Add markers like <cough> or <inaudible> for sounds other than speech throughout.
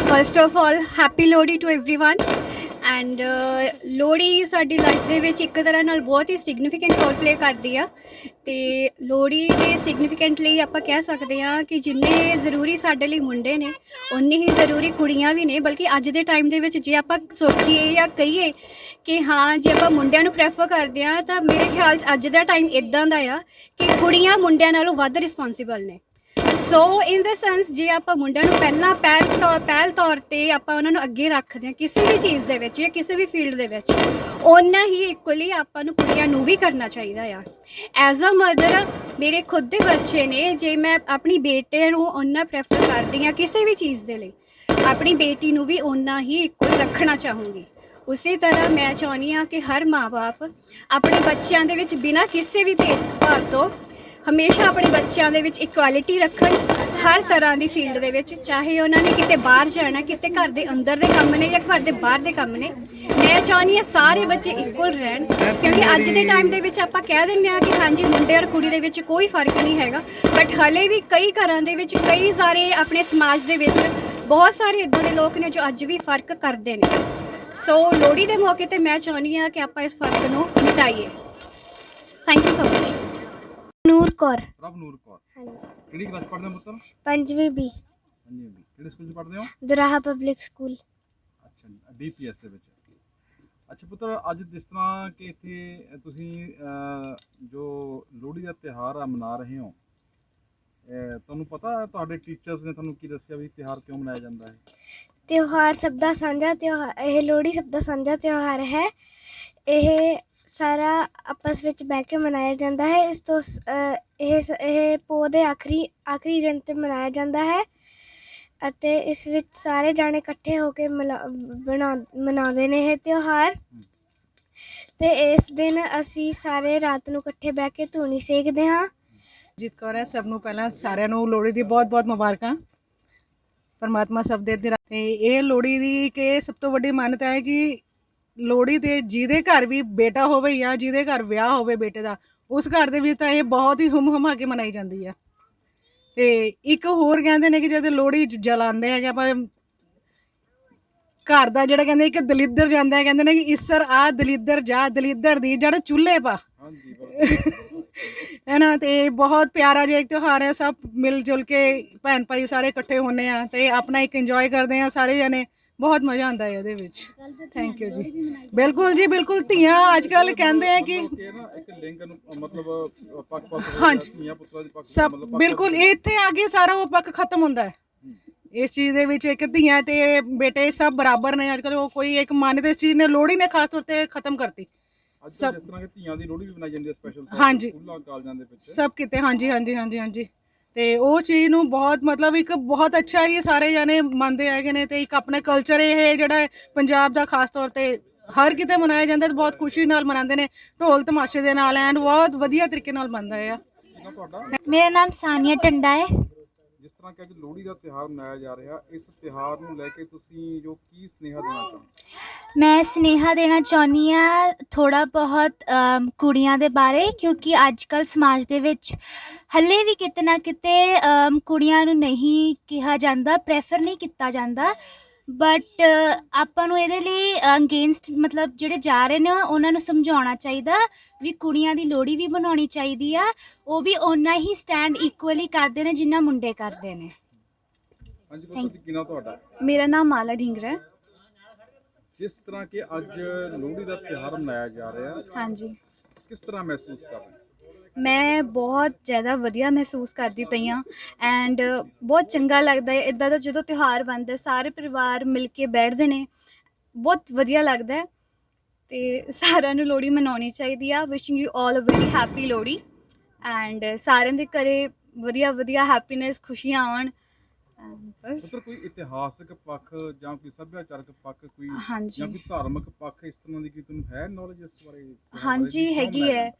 first of all happy Lohri to everyone and Lohri ਸਾਡੀ life ਦੇ ਵਿੱਚ ਇੱਕ ਤਰ੍ਹਾਂ ਨਾਲ ਬਹੁਤ ਹੀ ਸਿਗਨੀਫੀਕੈਂਟ ਰੋਲ ਪਲੇ ਕਰਦੀ ਆ ਤੇ ਲੋਹੜੀ ਦੇ ਸਿਗਨੀਫੀਕੈਂਟ ਲਈ ਆਪਾਂ ਕਹਿ ਸਕਦੇ ਹਾਂ ਕਿ ਜਿੰਨੇ ਜ਼ਰੂਰੀ ਸਾਡੇ ਲਈ ਮੁੰਡੇ ਨੇ ਉਨੇ ਹੀ ਜ਼ਰੂਰੀ ਕੁੜੀਆਂ ਵੀ ਨੇ। ਬਲਕਿ ਅੱਜ ਦੇ ਟਾਈਮ ਦੇ ਵਿੱਚ ਜੇ ਆਪਾਂ ਸੋਚੀਏ ਜਾਂ ਕਹੀਏ ਕਿ ਹਾਂ, ਜੇ ਆਪਾਂ ਮੁੰਡਿਆਂ ਨੂੰ ਪ੍ਰੈਫਰ ਕਰਦੇ ਆ ਤਾਂ ਮੇਰੇ ਖਿਆਲ 'ਚ ਅੱਜ ਦਾ ਟਾਈਮ ਇਦਾਂ ਦਾ ਆ ਕਿ ਕੁੜੀਆਂ ਮੁੰਡਿਆਂ ਨਾਲੋਂ ਵੱਧ ਰਿਸਪੌਂਸਿਬਲ ਨੇ। ਸੋ ਇਨ ਦ ਸੈਂਸ ਜੇ ਆਪਾਂ ਮੁੰਡਿਆਂ ਨੂੰ ਪਹਿਲਾਂ ਪਹਿਲ ਤੌਰ ਪਹਿਲ ਤੌਰ ਤੇ ਆਪਾਂ ਉਹਨਾਂ ਨੂੰ ਅੱਗੇ ਰੱਖਦੇ ਹਾਂ ਕਿਸੇ ਵੀ ਚੀਜ਼ ਦੇ ਵਿੱਚ ਜਾਂ ਕਿਸੇ ਵੀ ਫੀਲਡ ਦੇ ਵਿੱਚ, ਓਨਾ ਹੀ ਇਕੁਅਲੀ ਆਪਾਂ ਨੂੰ ਕੁੜੀਆਂ ਨੂੰ ਵੀ ਕਰਨਾ ਚਾਹੀਦਾ ਆ। ਐਜ਼ ਅ ਮਦਰ ਮੇਰੇ ਖੁਦ ਦੇ ਬੱਚੇ ਨੇ, ਜੇ ਮੈਂ ਆਪਣੀ ਬੇਟੇ ਨੂੰ ਓਨਾ ਪ੍ਰੈਫਰ ਕਰਦੀ ਹਾਂ ਕਿਸੇ ਵੀ ਚੀਜ਼ ਦੇ ਲਈ, ਆਪਣੀ ਬੇਟੀ ਨੂੰ ਵੀ ਓਨਾ ਹੀ ਇਕੁਅਲ ਰੱਖਣਾ ਚਾਹੂੰਗੀ। ਉਸੇ ਤਰ੍ਹਾਂ ਮੈਂ ਚਾਹੁੰਦੀ ਹਾਂ ਕਿ ਹਰ ਮਾਪੇ ਆਪਣੇ ਬੱਚਿਆਂ ਦੇ ਵਿੱਚ ਬਿਨਾਂ ਕਿਸੇ ਵੀ ਭੇਦਭਾਵ ਤੋਂ ਹਮੇਸ਼ਾ ਆਪਣੇ ਬੱਚਿਆਂ ਦੇ ਵਿੱਚ ਇਕੁਐਲਿਟੀ ਰੱਖਣ ਹਰ ਤਰ੍ਹਾਂ ਦੀ ਫੀਲਡ ਦੇ ਵਿੱਚ, ਚਾਹੇ ਉਹਨਾਂ ਨੇ ਕਿਤੇ ਬਾਹਰ ਜਾਣਾ, ਕਿਤੇ ਘਰ ਦੇ ਅੰਦਰ ਦੇ ਕੰਮ ਨੇ ਜਾਂ ਘਰ ਦੇ ਬਾਹਰ ਦੇ ਕੰਮ ਨੇ, ਮੈਂ ਚਾਹੁੰਦੀ ਹਾਂ ਸਾਰੇ ਬੱਚੇ ਇਕੁਅਲ ਰਹਿਣ, ਕਿਉਂਕਿ ਅੱਜ ਦੇ ਟਾਈਮ ਦੇ ਵਿੱਚ ਆਪਾਂ ਕਹਿ ਦਿੰਦੇ ਆ ਕਿ ਹਾਂਜੀ ਮੁੰਡੇ ਔਰ ਕੁੜੀ ਦੇ ਵਿੱਚ ਕੋਈ ਫ਼ਰਕ ਨਹੀਂ ਹੈਗਾ ਬਟ ਹਲੇ ਵੀ ਕਈ ਘਰਾਂ ਦੇ ਵਿੱਚ ਕਈ ਸਾਰੇ ਆਪਣੇ ਸਮਾਜ ਦੇ ਵਿੱਚ ਬਹੁਤ ਸਾਰੇ ਇਦਾਂ ਦੇ ਲੋਕ ਨੇ ਜੋ ਅੱਜ ਵੀ ਫ਼ਰਕ ਕਰਦੇ ਨੇ। ਸੋ ਲੋਹੜੀ ਦੇ ਮੌਕੇ ਤੇ ਮੈਂ ਚਾਹੁੰਦੀ ਹਾਂ ਕਿ ਆਪਾਂ ਇਸ ਫ਼ਰਕ ਨੂੰ ਮਿਟਾਈਏ। Thank you so much Noor Kaur Prabhnoor Kaur. ਹਾਂਜੀ। ਕਿਹੜੀ ਕਲਾਸ ਪੜ੍ਹਦੇ ਹੋ ਪੁੱਤਰ? ਪੰਜਵੀਂ ਬੀ ਹਾਂਜੀ ਹਾਂਜੀ ਕਿਹੜੇ ਸਕੂਲ 'ਚ ਪੜ੍ਹਦੇ ਹੋ? Doraha public school. ਅੱਛਾ ਡੀਪੀਐਸ ਦੇ ਵਿੱਚ। ਅੱਛਾ ਪੁੱਤਰ ਅੱਜ ਜਿਸ ਤਰ੍ਹਾਂ ਕਿ ਇੱਥੇ ਤੁਸੀਂ ਜੋ ਲੋਹੜੀ ਦਾ ਤਿਉਹਾਰ ਆ ਮਨਾ ਰਹੇ ਹੋ ਤੁਹਾਨੂੰ ਪਤਾ ਤੁਹਾਡੇ ਟੀਚਰਸ ਨੇ ਤੁਹਾਨੂੰ ਕੀ ਦੱਸਿਆ ਵੀ ਤਿਉਹਾਰ ਕਿਉਂ ਮਨਾਇਆ ਜਾਂਦਾ ਹੈ? ਤਿਉਹਾਰ ਸਭ ਦਾ ਸਾਂਝਾ ਤਿਉਹਾਰ ਇਹ ਲੋਹੜੀ ਸਭ ਦਾ ਸਾਂਝਾ ਤਿਉਹਾਰ ਹੈ। ਇਹ ਸਾਰਾ ਆਪਸ ਵਿੱਚ ਬਹਿ ਕੇ ਮਨਾਇਆ ਜਾਂਦਾ ਹੈ। ਇਸ ਤੋਂ ਇਹ ਇਹ ਪੋਹ ਦੇ ਆਖਰੀ ਆਖਰੀ ਦਿਨ ਤੇ ਮਨਾਇਆ ਜਾਂਦਾ ਹੈ ਅਤੇ ਇਸ ਵਿੱਚ ਸਾਰੇ ਜਾਣੇ ਇਕੱਠੇ ਹੋ ਕੇ ਮਨਾਉਂਦੇ ਨੇ ਇਹ ਤਿਉਹਾਰ। ਤੇ ਇਸ ਦਿਨ ਅਸੀਂ ਸਾਰੇ ਰਾਤ ਨੂੰ ਇਕੱਠੇ ਬਹਿ ਕੇ ਧੂਣੀ ਸੇਕਦੇ ਹਾਂ। ਜੀਤ ਕੌਰ ਹੈ, ਸਭ ਨੂੰ ਪਹਿਲਾਂ ਸਾਰਿਆਂ ਨੂੰ ਲੋਹੜੀ ਦੀ ਬਹੁਤ-ਬਹੁਤ ਮੁਬਾਰਕਾਂ। ਪਰਮਾਤਮਾ ਸਭ ਦੇ ਤੇ ਇਹ ਲੋਹੜੀ ਦੀ ਕਿ ਸਭ ਤੋਂ ਵੱਡੀ ਮਾਨਤਾ ਹੈ ਕਿ ਲੋਹੜੀ ਤੇ ਜਿਹਦੇ ਘਰ ਵੀ ਬੇਟਾ ਹੋਵੇ ਜਾਂ ਜਿਹਦੇ ਘਰ ਵਿਆਹ ਹੋਵੇ ਬੇਟੇ ਦਾ ਉਸ ਘਰ ਦੇ ਵਿੱਚ ਤਾਂ ਇਹ ਬਹੁਤ ਹੀ ਹੁਮ ਹੁਮਾ ਕੇ ਮਨਾਈ ਜਾਂਦੀ ਹੈ ਤੇ ਇੱਕ ਹੋਰ ਕਹਿੰਦੇ ਨੇ ਕਿ ਜਦ ਲੋਹੜੀ ਜ- ਜਲਾਉਂਦੇ ਹੈਗੇ ਆਪਾਂ ਘਰ ਦਾ ਜਿਹੜਾ ਕਹਿੰਦੇ ਇੱਕ ਦਲਿੱਦਰ ਜਾਂਦਾ ਹੈ ਕਹਿੰਦੇ ਨੇ ਕਿ ਇਸਰ ਆ ਦਲਿੱਦਰ ਜਾ ਦਲਿੱਦਰ ਦੀ ਜੜ ਚੁੱਲ੍ਹੇ ਪਾ। ਹਾਂਜੀ <laughs> ਹੈ ਨਾ ਤੇ ਬਹੁਤ ਪਿਆਰਾ ਜਿਹਾ ਇੱਕ ਤਿਉਹਾਰ ਹੈ ਸਭ ਮਿਲ ਜੁਲ ਕੇ ਭੈਣ ਭਾਈ ਸਾਰੇ ਇਕੱਠੇ ਹੁੰਨੇ ਆ ਤੇ ਆਪਣਾ ਇੱਕ ਇੰਜੋਏ ਕਰਦੇ ਆ ਸਾਰੇ ਜਣੇ। ਬਹੁਤ ਮਜ਼ਾ ਆਉਂਦਾ ਹੈ ਉਹਦੇ ਵਿੱਚ। ਥੈਂਕ ਯੂ ਜੀ। ਬਿਲਕੁਲ ਜੀ ਬਿਲਕੁਲ ਧੀਆਂ ਅੱਜ ਕੱਲ ਕਹਿੰਦੇ ਆ ਕਿ ਇੱਕ ਲਿੰਗ ਨੂੰ ਮਤਲਬ ਹਾਂਜੀ। ਧੀਆਂ ਪੁੱਤਰਾਂ ਦੇ ਸਭ ਬਿਲਕੁਲ ਇੱਥੇ ਆ ਕੇ ਸਾਰਾ ਉਹ ਪੱਖ ਖਤਮ ਹੁੰਦਾ ਹੈ। ਇਸ ਚੀਜ਼ ਦੇ ਵਿੱਚ ਇੱਕ ਧੀਆਂ ਤੇ ਬੇਟੇ ਸਭ ਬਰਾਬਰ ਨੇ ਅੱਜ ਕੱਲ ਉਹ ਕੋਈ ਇੱਕ ਮਾਨਤਾ ਇਸ ਚੀਜ਼ ਨੇ ਲੋਹੜੀ ਨੇ ਖਾਸ ਤੌਰ ਤੇ ਖਤਮ ਕਰਤੀ। ਅੱਜ ਕੱਲ੍ਹ ਜਿਸ ਤਰ੍ਹਾਂ ਕਿ ਧੀਆਂ ਦੀ ਲੋਹੜੀ ਵੀ ਮਨਾਈ ਜਾਂਦੀ ਹੈ ਸਪੈਸ਼ਲ ਹਾਂਜੀ। ਸਕੂਲਾਂ ਕਾਲਜਾਂ ਦੇ ਵਿੱਚ। ਸਭ ਕਿਤੇ ਹਾਂਜੀ ਹਾਂਜੀ ਹਾਂਜੀ ਹਾਂਜੀ। ਤੇ ਉਹ ਚੀਜ਼ ਨੂੰ ਬਹੁਤ ਮਤਲਬ ਇੱਕ ਬਹੁਤ ਅੱਛਾ ਹੀ ਸਾਰੇ ਜਾਣੇ ਮੰਨਦੇ ਹੈਗੇ ਨੇ ਤੇ ਇੱਕ ਆਪਣੇ ਕਲਚਰ ਇਹ ਜਿਹੜਾ ਪੰਜਾਬ ਦਾ ਖਾਸ ਤੌਰ ਤੇ ਹਰ ਕਿਤੇ ਮਨਾਇਆ ਜਾਂਦਾ ਤੇ ਬਹੁਤ ਖੁਸ਼ੀ ਨਾਲ ਮਨਾਉਂਦੇ ਨੇ, ਢੋਲ ਤਮਾਸ਼ੇ ਦੇ ਨਾਲ ਐਂਡ ਬਹੁਤ ਵਧੀਆ ਤਰੀਕੇ ਨਾਲ ਮੰਨਦਾ ਆ। ਮੇਰਾ ਨਾਮ ਸਾਨੀਆ ਟੰਡਾ ਹੈ। ਤਰ੍ਹਾਂ ਕਿ ਅੱਜ ਲੋਹੜੀ ਦਾ ਤਿਉਹਾਰ ਮਨਾਇਆ ਜਾ ਰਿਹਾ। ਇਸ ਤਿਉਹਾਰ ਨੂੰ ਲੈ ਕੇ ਤੁਸੀਂ ਜੋ ਕੀ ਸੁਨੇਹਾ ਦੇਣਾ ਚਾਹੁੰਦੇ ਮੈਂ ਸਨੇਹਾ ਦੇਣਾ ਚਾਹੁੰਦੀ ਆ ਥੋੜਾ ਬਹੁਤ ਅਮ, ਕੁੜੀਆਂ ਦੇ ਬਾਰੇ ਕਿਉਂਕਿ ਅੱਜ ਕੱਲ ਸਮਾਜ ਦੇ ਵਿੱਚ ਹੱਲੇ ਵੀ ਕਿਤੇ ਨਾ ਕਿਤੇ ਅਮ, ਕੁੜੀਆਂ ਨੂੰ ਨਹੀਂ ਕਿਹਾ ਜਾਂਦਾ ਪ੍ਰੈਫਰ ਨਹੀਂ ਕੀਤਾ ਜਾਂਦਾ। ਬਟ ਆਪਾਂ ਨੂੰ ਇਹਦੇ ਲਈ ਅਗੇਂਸਟ ਮਤਲਬ ਜਿਹੜੇ ਜਾ ਰਹੇ ਨੇ ਉਹਨਾਂ ਨੂੰ ਸਮਝਾਉਣਾ ਚਾਹੀਦਾ ਵੀ ਕੁੜੀਆਂ ਦੀ ਲੋੜੀ ਵੀ ਬਣਾਉਣੀ ਚਾਹੀਦੀ ਆ। ਉਹ ਵੀ ਓਨਾ ਹੀ ਸਟੈਂਡ ਇਕੁਅਲੀ ਕਰਦੇ ਨੇ ਜਿੰਨਾ ਮੁੰਡੇ ਕਰਦੇ ਨੇ। ਹਾਂਜੀ ਪੁੱਤਰ ਜੀ ਕਿੰਨਾ ਤੁਹਾਡਾ? ਮੇਰਾ ਨਾਮ ਮਾਲਾ ਢਿੰਗਰਾ ਹੈ। ਜਿਸ ਤਰ੍ਹਾਂ ਕਿ ਅੱਜ ਲੋਹੜੀ ਦਾ ਤਿਉਹਾਰ ਮਨਾਇਆ ਜਾ ਰਿਹਾ ਹਾਂਜੀ। ਕਿਸ ਤਰ੍ਹਾਂ ਮਹਿਸੂਸ ਕਰ ਰਹੇ ਮੈਂ ਬਹੁਤ ਜ਼ਿਆਦਾ ਵਧੀਆ ਮਹਿਸੂਸ ਕਰਦੀ ਪਈ ਹਾਂ ਐਂਡ ਬਹੁਤ ਚੰਗਾ ਲੱਗਦਾ ਹੈ। ਇਦਾਂ ਦਾ ਜਦੋਂ ਤਿਉਹਾਰ ਬਣਦਾ ਸਾਰੇ ਪਰਿਵਾਰ ਮਿਲ ਕੇ ਬੈਠਦੇ ਨੇ ਬਹੁਤ ਵਧੀਆ ਲੱਗਦਾ ਹੈ ਤੇ ਸਾਰਿਆਂ ਨੂੰ ਲੋਹੜੀ ਮਨਾਉਣੀ ਚਾਹੀਦੀ ਆ। Wishing you all a very happy Lohri and ਸਾਰਿਆਂ ਦੇ ਘਰੇ ਵਧੀਆ ਵਧੀਆ ਹੈਪੀਨੈਸ ਖੁਸ਼ੀਆਂ ਆਉਣ And ਬਸ। ਪੁੱਤਰ ਕੋਈ ਇਤਿਹਾਸਕ ਪੱਖ ਜਾਂ ਕੋਈ ਸੱਭਿਆਚਾਰਕ ਪੱਖ ਕੋਈ ਹਾਂਜੀ। ਜਾਂ ਕੋਈ ਧਾਰਮਿਕ ਪੱਖ ਇਸ ਤਰ੍ਹਾਂ ਦੀ ਕੀ ਤੁਹਾਨੂੰ ਹੈ ਨੌਲੇਜ ਇਸ ਬਾਰੇ? ਹਾਂਜੀ ਕਿਉਂ ਹੈਗੀ ਮਨਾਇਆ ਹੈ।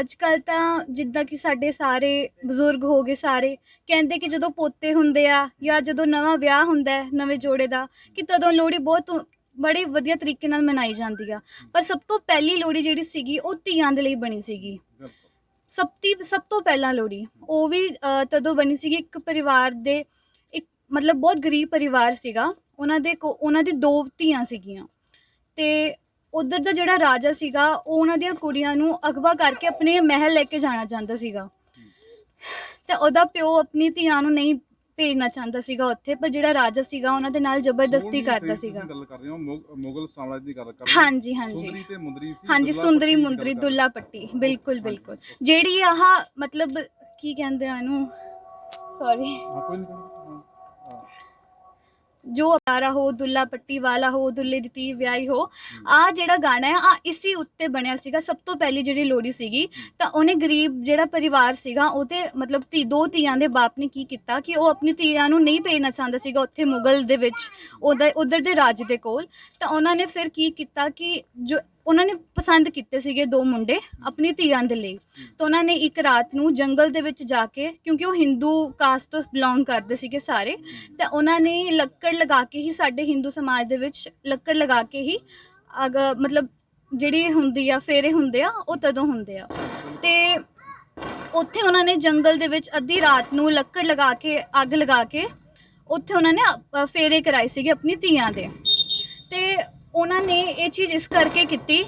ਅੱਜ ਕੱਲ ਤਾਂ ਜਿੱਦਾਂ ਕਿ ਸਾਡੇ ਸਾਰੇ ਬਜ਼ੁਰਗ ਹੋ ਗਏ ਸਾਰੇ ਕਹਿੰਦੇ ਕਿ ਜਦੋਂ ਪੋਤੇ ਹੁੰਦੇ ਆ ਜਾਂ ਜਦੋਂ ਨਵਾਂ ਵਿਆਹ ਹੁੰਦਾ ਹੈ ਨਵੇਂ ਜੋੜੇ ਦਾ ਕਿ ਤਦੋਂ ਲੋਹੜੀ ਬਹੁਤ ਬੜੇ ਵਧੀਆ ਤਰੀਕੇ ਨਾਲ ਮਨਾਈ ਜਾਂਦੀ ਆ। ਪਰ ਸਭ ਤੋਂ ਪਹਿਲੀ ਲੋਹੜੀ ਜਿਹੜੀ ਸੀਗੀ ਉਹ ਧੀਆਂ ਦੇ ਲਈ ਬਣੀ ਸੀਗੀ। ਬਿਲਕੁਲ ਸਭ ਤੋਂ ਸਭ ਤੋਂ ਪਹਿਲਾਂ ਲੋਹੜੀ ਉਹ ਵੀ ਅ, ਤਦੋਂ ਬਣੀ ਸੀਗੀ ਇੱਕ ਪਰਿਵਾਰ ਦੇ ਇੱਕ ਮਤਲਬ ਬਹੁਤ ਗਰੀਬ ਪਰਿਵਾਰ ਸੀਗਾ ਉਹਨਾਂ ਦੇ ਕੋ- ਉਹਨਾਂ ਦੀ ਦੋ ਧੀਆਂ ਸੀਗੀਆਂ। ਤੇ ਉਧਰ ਦਾ ਜਿਹੜਾ ਰਾਜਾ ਸੀਗਾ ਉਹ ਉਹਨਾਂ ਦੀਆਂ ਕੁੜੀਆਂ ਨੂੰ ਅਗਵਾ ਕਰਕੇ ਆਪਣੇ ਮਹਿਲ ਲੈ ਕੇ ਜਾਣਾ ਚਾਹੁੰਦਾ ਸੀਗਾ। ਤੇ ਉਹਦਾ ਪਿਓ ਆਪਣੀ ਧੀਆਂ ਨੂੰ ਨਹੀਂ ਭੇਜਣਾ ਚਾਹੁੰਦਾ ਸੀਗਾ ਉੱਥੇ ਪਰ ਜਿਹੜਾ ਰਾਜਾ ਸੀਗਾ ਉਹਨਾਂ ਦੇ ਨਾਲ ਜ਼ਬਰਦਸਤੀ ਕਰਦਾ ਸੀਗਾ। ਗੱਲ ਕਰ ਰਹੇ ਹੋ ਮੁਗ- ਮੁਗਲ ਸਾਮਰਾਜ ਦੀ ਗੱਲ ਕਰ ਰਹੇ ਹੋ। ਹਾਂਜੀ ਹਾਂਜੀ। ਸੁੰਦਰੀ ਤੇ ਮੁੰਦਰੀ ਸੀ ਹਾਂਜੀ ਦੁੱਲਾ ਸੁੰਦਰੀ ਭੱਟੀ ਦੀ ਗੱਲ ਮੁੰਦਰੀ ਕਰ ਰਹੇ ਦੁੱਲਾ ਪੱਟੀ ਬਿਲਕੁਲ ਬਿਲਕੁਲ. ਜਿਹੜੀ ਆਹ ਮਤਲਬ ਕੀ ਕਹਿੰਦੇ ਆ ਇਹਨੂੰ? ਸੌਰੀ ਹੋ। ਹਾਂ ਕੋਈ ਨਹੀਂ ਹਾਂ ਹਾਂ ਜੋ ਅਵਾਰਾ ਹੋ ਦੁੱਲਾ ਪੱਟੀ ਵਾਲਾ ਹੋ ਦੁੱਲੇ ਦੀ ਤੀ ਵਿਆਹੀ ਹੋ ਆ ਜਿਹੜਾ ਗਾਣਾ ਹੈ ਆ ਇਸੀ ਉੱਤੇ ਬਣਿਆ ਸੀਗਾ ਸਭ ਤੋਂ ਪਹਿਲੀ ਜਿਹੜੀ ਲੋੜੀ ਸੀਗੀ ਤਾਂ ਉਹਨੇ ਗਰੀਬ ਜਿਹੜਾ ਪਰਿਵਾਰ ਸੀਗਾ ਉਹਦੇ ਮਤਲਬ ਧੀ ਦੋ ਧੀਆਂ ਦੇ ਬਾਪ ਨੇ ਕੀ ਕੀਤਾ ਕਿ ਉਹ ਆਪਣੀ ਧੀਆਂ ਨੂੰ ਨਹੀਂ ਭੇਜਣਾ ਚਾਹੁੰਦਾ ਸੀਗਾ ਉੱਥੇ ਮੁਗਲ ਦੇ ਵਿੱਚ ਉਹਦਾ ਉਧਰ ਦੇ ਰਾਜ ਦੇ ਕੋਲ ਤਾਂ ਉਹਨਾਂ ਨੇ ਫਿਰ ਕੀ ਕੀਤਾ ਕਿ ਜੋ ਉਹਨਾਂ ਨੇ ਪਸੰਦ ਕੀਤੇ ਸੀਗੇ ਦੋ ਮੁੰਡੇ ਆਪਣੀ ਧੀਆਂ ਦੇ ਲਈ। ਤਾਂ ਉਹਨਾਂ ਨੇ ਇੱਕ ਰਾਤ ਨੂੰ ਜੰਗਲ ਦੇ ਵਿੱਚ ਜਾ ਕੇ ਕਿਉਂਕਿ ਉਹ ਹਿੰਦੂ ਕਾਸਟ ਤੋਂ ਬਿਲੋਂਗ ਕਰਦੇ ਸੀਗੇ ਸਾਰੇ ਤਾਂ ਉਹਨਾਂ ਨੇ ਲੱਕੜ ਲਗਾ ਕੇ ਹੀ ਸਾਡੇ ਹਿੰਦੂ ਸਮਾਜ ਦੇ ਵਿੱਚ ਲੱਕੜ ਲਗਾ ਕੇ ਹੀ ਅਗ ਮਤਲਬ ਜਿਹੜੀ ਹੁੰਦੀ ਆ ਫੇਰੇ ਹੁੰਦੇ ਆ ਉਹ ਤਦੋਂ ਹੁੰਦੇ ਆ। ਤੇ ਉੱਥੇ ਉਹਨਾਂ ਨੇ ਜੰਗਲ ਦੇ ਵਿੱਚ ਅੱਧੀ ਰਾਤ ਨੂੰ ਲੱਕੜ ਲਗਾ ਕੇ ਅੱਗ ਲਗਾ ਕੇ ਉੱਥੇ ਉਹਨਾਂ ਨੇ ਅ, ਫੇਰੇ ਕਰਾਏ ਸੀਗੇ ਆਪਣੀ ਧੀਆਂ ਦੇ। ਤੇ ਉਹਨਾਂ ਨੇ ਇਹ ਚੀਜ਼ ਇਸ ਕਰਕੇ ਕੀਤੀ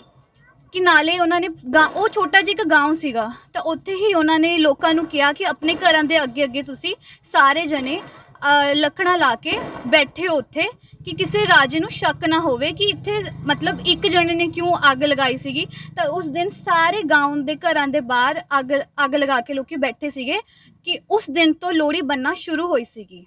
ਕਿ ਨਾਲੇ ਉਹਨਾਂ ਨੇ ਗਾ- ਉਹ ਛੋਟਾ ਜਿਹਾ ਇੱਕ گاؤں ਸੀਗਾ ਤਾਂ ਉੱਥੇ ਹੀ ਉਹਨਾਂ ਨੇ ਲੋਕਾਂ ਨੂੰ ਕਿਹਾ ਕਿ ਆਪਣੇ ਘਰਾਂ ਦੇ ਅੱਗੇ ਅੱਗੇ ਤੁਸੀਂ ਸਾਰੇ ਜਣੇ ਅ, ਲੱਕੜਾਂ ਲਾ ਕੇ ਬੈਠੇ ਹੋ ਉੱਥੇ ਕਿ ਕਿਸੇ ਰਾਜੇ ਨੂੰ ਸ਼ੱਕ ਨਾ ਹੋਵੇ ਕਿ ਇੱਥੇ ਮਤਲਬ ਇੱਕ ਜਣੇ ਨੇ ਕਿਉਂ ਅੱਗ ਲਗਾਈ ਸੀਗੀ ਤਾਂ ਉਸ ਦਿਨ ਸਾਰੇ گاؤں ਦੇ ਘਰਾਂ ਦੇ ਬਾਹਰ ਅੱਗ ਅੱਗ ਲਗਾ ਕੇ ਲੋਕੀ ਬੈਠੇ ਸੀਗੇ ਕਿ ਉਸ ਦਿਨ ਤੋਂ ਲੋਹੜੀ ਬੰਨਣਾ ਸ਼ੁਰੂ ਹੋਈ ਸੀਗੀ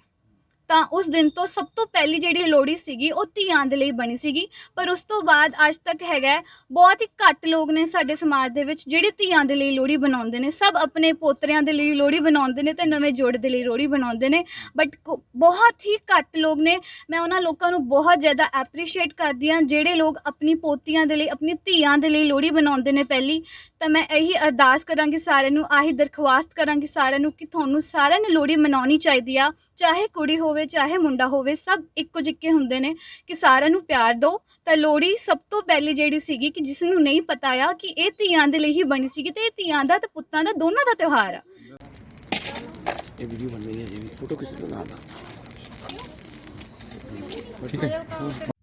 ਤਾਂ ਉਸ ਦਿਨ ਤੋਂ ਸਭ ਤੋਂ ਪਹਿਲੀ ਜਿਹੜੀ ਲੋਹੜੀ ਸੀਗੀ, ਉਹ ਧੀਆਂ ਦੇ ਲਈ ਬਣੀ ਸੀਗੀ। ਪਰ ਉਸ ਤੋਂ ਬਾਅਦ ਅੱਜ ਤੱਕ ਹੈਗਾ ਬਹੁਤ ਹੀ ਘੱਟ ਲੋਕ ਨੇ ਸਾਡੇ ਸਮਾਜ ਦੇ ਵਿੱਚ ਜਿਹੜੇ ਧੀਆਂ ਦੇ ਲਈ ਲੋਹੜੀ ਬਣਾਉਂਦੇ ਨੇ। ਸਭ ਆਪਣੇ ਪੋਤਰਿਆਂ ਦੇ ਲਈ ਲੋਹੜੀ ਬਣਾਉਂਦੇ ਨੇ ਤੇ ਨਵੇਂ ਜੋੜੇ ਦੇ ਲਈ ਲੋਹੜੀ ਬਣਾਉਂਦੇ ਨੇ। ਬਟ ਬਹੁਤ ਹੀ ਘੱਟ ਲੋਕ ਨੇ। ਮੈਂ ਉਹਨਾਂ ਲੋਕਾਂ ਨੂੰ ਬਹੁਤ ਜ਼ਿਆਦਾ ਐਪਰੀਸ਼ੀਏਟ ਕਰਦੀ ਹਾਂ, ਜਿਹੜੇ ਲੋਕ ਆਪਣੀ ਪੋਤੀਆਂ ਦੇ ਲਈ, ਆਪਣੀ ਧੀਆਂ ਦੇ ਲਈ ਲੋਹੜੀ ਬਣਾਉਂਦੇ ਨੇ ਪਹਿਲੀ। ਤਾਂ ਮੈਂ ਇਹੀ ਅਰਦਾਸ ਕਰਾਂਗੀ ਸਾਰਿਆਂ ਨੂੰ, ਆਹੀ ਦਰਖਾਸਤ ਕਰਾਂਗੀ ਸਾਰਿਆਂ ਨੂੰ ਕਿ ਤੁਹਾਨੂੰ ਸਾਰਿਆਂ ਨੂੰ ਲੋਹੜੀ ਮਨਾਉਣੀ ਚਾਹੀਦੀ ਆ, ਚਾਹੇ ਕੁੜੀ ਹੋਵੇ ਚਾਹੇ ਮੁੰਡਾ ਹੋਵੇ ਸਭ ਇੱਕੋ ਜਿੱਕੇ ਹੁੰਦੇ ਨੇ ਕਿ ਸਾਰਿਆਂ ਨੂੰ ਪਿਆਰ ਦਿਓ। ਤਾਂ ਲੋਹੜੀ ਸਭ ਤੋਂ ਪਹਿਲੀ ਜਿਹੜੀ ਸੀਗੀ ਕਿ ਜਿਸ ਨੂੰ ਨਹੀਂ ਪਤਾ ਆ ਕਿ ਇਹ ਧੀਆਂ ਦੇ ਲਈ ਹੀ ਬਣੀ ਸੀਗੀ ਤੇ ਇਹ ਧੀਆਂ ਦਾ ਤੇ ਪੁੱਤਾਂ ਦਾ ਦੋਨਾਂ ਦਾ ਤਿਉਹਾਰ ਆ। ਇਹ ਵੀਡੀਓ ਬਣ ਰਹੀ ਹੈ ਜੀ ਫੋਟੋ ਕਿਸੇ ਦਾ ਨਾਲ ਠੀਕ ਹੈ।